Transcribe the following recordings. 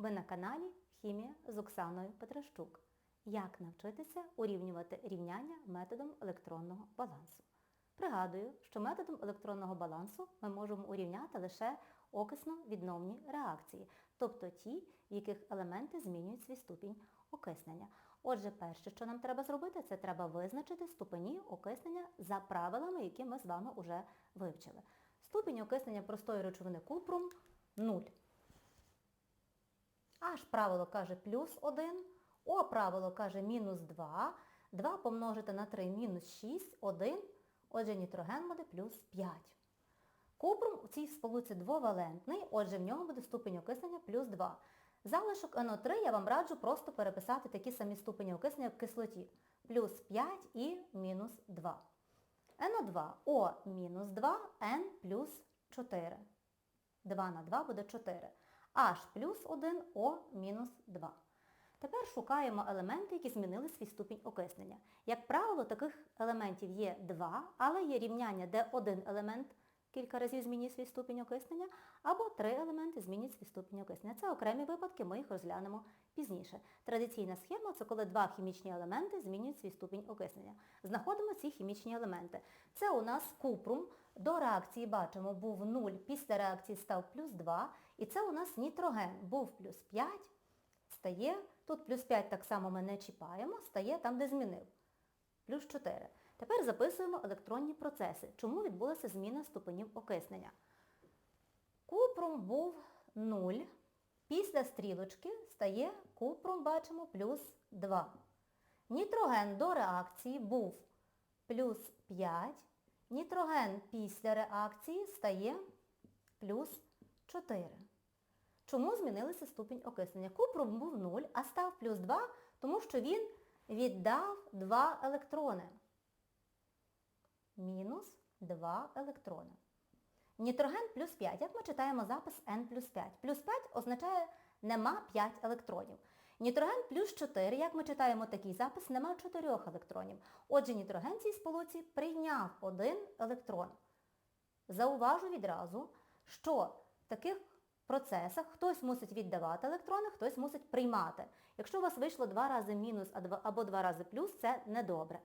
Ви на каналі Хімія з Оксаною Петращук. Як навчитися урівнювати рівняння методом електронного балансу? Пригадую, що методом електронного балансу ми можемо урівняти лише окисно-відновні реакції, тобто ті, в яких елементи змінюють свій ступінь окиснення. Отже, перше, що нам треба зробити, це треба визначити ступені окиснення за правилами, які ми з вами вже вивчили. Ступінь окиснення простої речовини купрум 0. Аж правило каже плюс 1, О правило каже мінус 2, 2 помножити на 3 мінус 6, 1, отже нітроген буде плюс 5. Купрум у цій сполуці двовалентний, отже в нього буде ступінь окиснення плюс 2. Залишок НО3 я вам раджу просто переписати такі самі ступені окиснення в кислоті. Плюс 5 і мінус 2. НО2 О мінус 2, Н плюс 4. 2 на 2 буде 4. H плюс 1, О мінус 2. Тепер шукаємо елементи, які змінили свій ступінь окиснення. Як правило, таких елементів є два, але є рівняння, де один елемент кілька разів змінює свій ступінь окиснення, або три елементи змінюють свій ступінь окиснення. Це окремі випадки, ми їх розглянемо пізніше. Традиційна схема це коли два хімічні елементи змінюють свій ступінь окиснення. Знаходимо ці хімічні елементи. Це у нас купрум. До реакції бачимо, був 0, після реакції став плюс 2. І це у нас нітроген. Був плюс 5, стає, тут плюс 5 так само ми не чіпаємо, стає там, де змінив. Плюс 4. Тепер записуємо електронні процеси. Чому відбулася зміна ступенів окиснення? Купрум був 0. Після стрілочки стає купрум, бачимо, плюс 2. Нітроген до реакції був плюс 5. Нітроген після реакції стає плюс 4. Чому змінилися ступінь окиснення? Купрум був 0, а став плюс 2, тому що він віддав 2 електрони. Мінус 2 електрони. Нітроген плюс 5. Як ми читаємо запис N плюс 5? Плюс 5 означає нема 5 електронів. Нітроген плюс 4, як ми читаємо такий запис, нема 4 електронів. Отже, нітроген цій сполуці прийняв 1 електрон. Зауважу відразу, що в таких процесах хтось мусить віддавати електрони, хтось мусить приймати. Якщо у вас вийшло 2 рази мінус або 2 рази плюс, це недобре.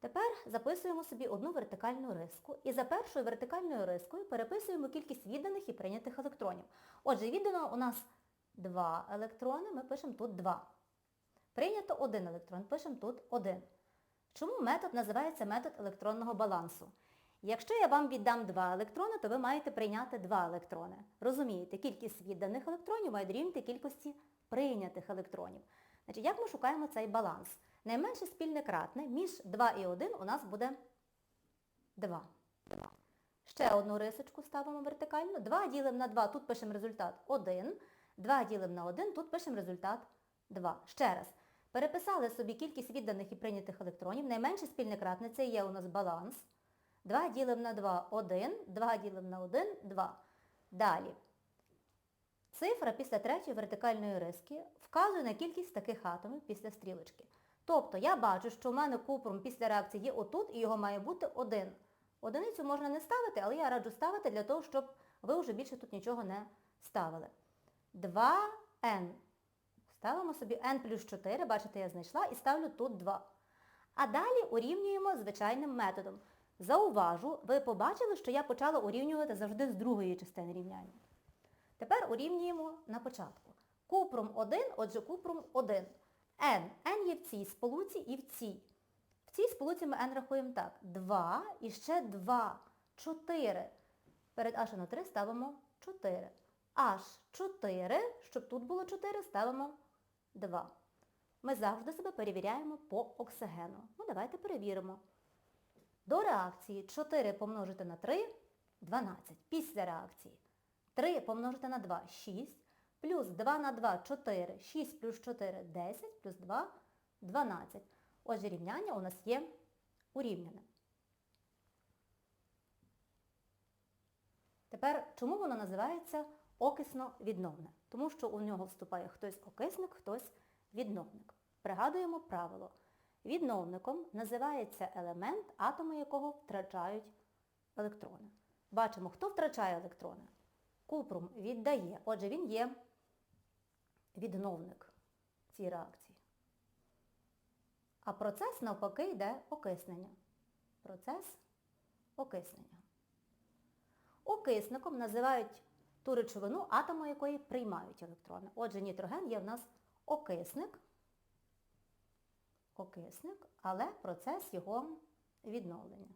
Тепер записуємо собі одну вертикальну риску і за першою вертикальною рискою переписуємо кількість відданих і прийнятих електронів. Отже, віддано у нас 2 електрони, ми пишемо тут 2. Прийнято 1 електрон, пишемо тут 1. Чому метод називається метод електронного балансу? Якщо я вам віддам 2 електрони, то ви маєте прийняти 2 електрони. Розумієте, кількість відданих електронів має дорівнювати кількості прийнятих електронів. Значить, Як ми шукаємо цей баланс? Найменше спільне кратне між 2 і 1 у нас буде 2. Ще одну рисочку ставимо вертикально. 2 ділимо на 2, тут пишемо результат 1. 2 ділимо на 1, тут пишемо результат 2. Ще раз. Переписали собі кількість відданих і прийнятих електронів. Найменше спільне кратне це є у нас баланс. 2 ділимо на 2 1, 2 ділимо на 1 2. Далі. Цифра після третьої вертикальної риски вказує на кількість таких атомів після стрілочки. Тобто я бачу, що в мене купрум після реакції є отут і його має бути 1. Одиницю можна не ставити, але я раджу ставити для того, щоб ви вже більше тут нічого не ставили. 2n. Ставимо собі n плюс 4, бачите, я знайшла, і ставлю тут 2. А далі урівнюємо звичайним методом. Зауважу, ви побачили, що я почала урівнювати завжди з другої частини рівняння. Тепер урівнюємо на початку. Купрум 1, отже купрум 1. N. n є в цій сполуці і в цій. В цій сполуці ми n рахуємо так. 2 і ще 2. 4. Перед HNO3 ставимо 4. H4, щоб тут було 4, ставимо 2. Ми завжди себе перевіряємо по оксигену. Ну, давайте перевіримо. До реакції 4 помножити на 3 12. Після реакції 3 помножити на 2 6. Плюс 2 на 2 4. 6 плюс 4 10, плюс 2 12. Отже, рівняння у нас є урівняне. Тепер, чому воно називається окисно-відновне? Тому що у нього вступає хтось окисник, хтось відновник. Пригадуємо правило. Відновником називається елемент, атоми якого втрачають електрони. Бачимо, хто втрачає електрони. Купрум віддає, отже він є відновник цієї реакції. А процес навпаки йде окиснення. Процес окиснення. Окисником називають ту речовину, атоми якої приймають електрони. Отже, нітроген є в нас окисник, окисник, але процес його відновлення.